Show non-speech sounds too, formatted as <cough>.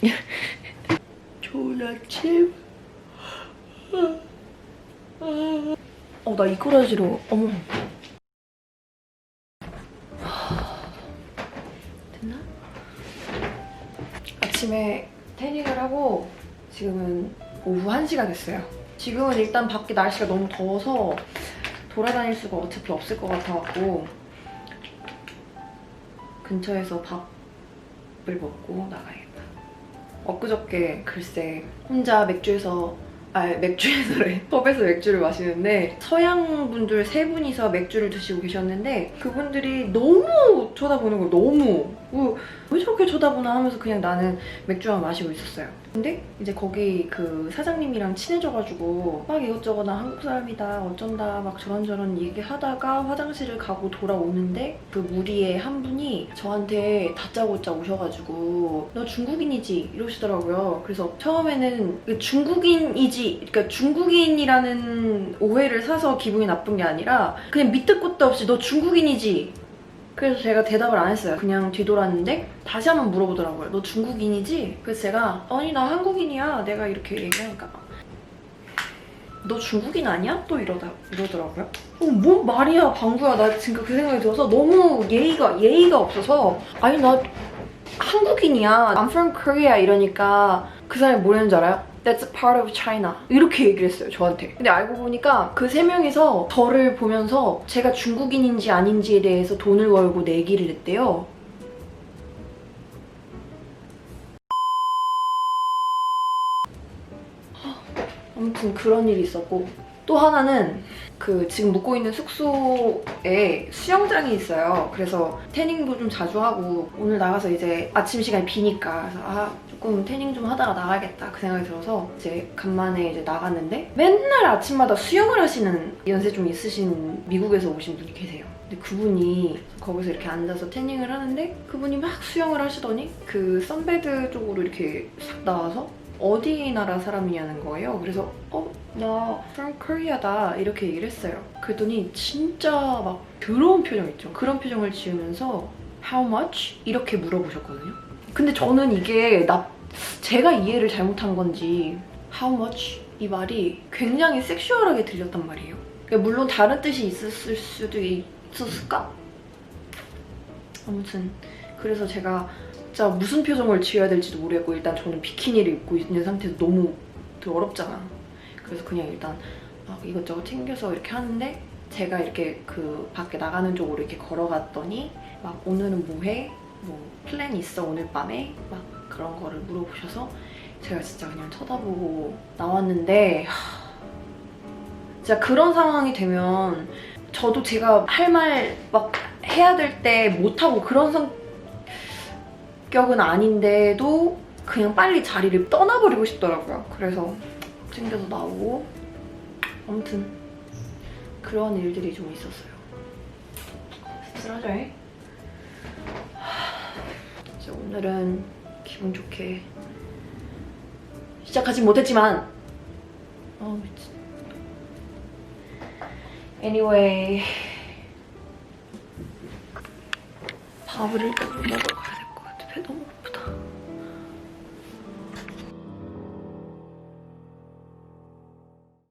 <laughs> 좋은 아침. 어, 나 이꼬라지로. 어머. 됐나? 아침에 태닝을 하고 지금은 오후 1시가 됐어요. 지금은 일단 밖에 날씨가 너무 더워서 돌아다닐 수가 어차피 없을 것 같아갖고 근처에서 밥을 먹고 나가야겠다. 엊그저께 글쎄 혼자 맥주에서 아 맥주에서래 <laughs> 펍에서 맥주를 마시는데 서양 분들 세 분이서 맥주를 드시고 계셨는데 그분들이 너무 쳐다보는 거 너무 뭐, 왜 저렇게 쳐다보나 하면서 그냥 나는 맥주만 마시고 있었어요. 근데 이제 거기 그 사장님이랑 친해져가지고 막 이것저것 나 한국 사람이다 어쩐다 막 저런저런 얘기하다가 화장실을 가고 돌아오는데 그 무리의 한 분이 저한테 다짜고짜 오셔가지고 너 중국인이지 이러시더라고요. 그래서 처음에는 그 중국인이지 그러니까 중국인이라는 오해를 사서 기분이 나쁜 게 아니라 그냥 밑도 끝도 없이 너 중국인이지 그래서 제가 대답을 안 했어요. 그냥 뒤돌았는데 다시 한번 물어보더라고요. 너 중국인이지? 그래서 제가 아니 나 한국인이야. 내가 이렇게 얘기하니까 너 중국인 아니야? 또 이러다 이러더라고요. 어, 뭔 말이야, 방구야. 나 지금 그 생각이 들어서 너무 예의가 예의가 없어서 아니 나 한국인이야. I'm from Korea 이러니까 그 사람이 뭐라는 줄 알아요? That's part of China. 이렇게 얘기를 했어요, 저한테. 근데 알고 보니까 그 세 명이서 저를 보면서 제가 중국인인지 아닌지에 대해서 돈을 걸고 내기를 했대요. 아무튼 그런 일이 있었고 또 하나는 그 지금 묵고 있는 숙소에 수영장이 있어요. 그래서 태닝도 좀 자주 하고 오늘 나가서 이제 아침 시간이 비니까 그래서 아 조금 태닝 좀 하다가 나가야겠다 그 생각이 들어서 이제 간만에 이제 나갔는데 맨날 아침마다 수영을 하시는 연세 좀 있으신 미국에서 오신 분이 계세요. 근데 그분이 거기서 이렇게 앉아서 태닝을 하는데 그분이 막 수영을 하시더니 그 선베드 쪽으로 이렇게 싹 나와서 어디 나라 사람이냐는 거예요. 그래서 어, 나 from Korea다 이렇게 얘기를 했어요. 그랬더니 진짜 막 더러운 표정 있죠. 그런 표정을 지으면서 how much? 이렇게 물어보셨거든요. 근데 저는 이게 나 제가 이해를 잘못한 건지 how much? 이 말이 굉장히 섹슈얼하게 들렸단 말이에요. 그러니까 물론 다른 뜻이 있었을 수도 있었을까? 아무튼 그래서 제가 진짜 무슨 표정을 지어야 될지도 모르겠고 일단 저는 비키니를 입고 있는 상태에서 너무 더럽잖아. 그래서 그냥 일단 막 이것저것 챙겨서 이렇게 하는데 제가 이렇게 그 밖에 나가는 쪽으로 이렇게 걸어갔더니 막 오늘은 뭐해? 뭐 플랜 있어 오늘 밤에? 막 그런 거를 물어보셔서 제가 진짜 그냥 쳐다보고 나왔는데 하, 진짜 그런 상황이 되면 저도 제가 할 말 막 해야 될 때 못하고 그런 성격은 아닌데도 그냥 빨리 자리를 떠나버리고 싶더라고요. 그래서 챙겨서 나오고 아무튼 그런 일들이 좀 있었어요. 씁쓸하죠? 하, 이제 오늘은 기분 좋게 시작하진 못했지만 어 미친 anyway 밥을 일단 가야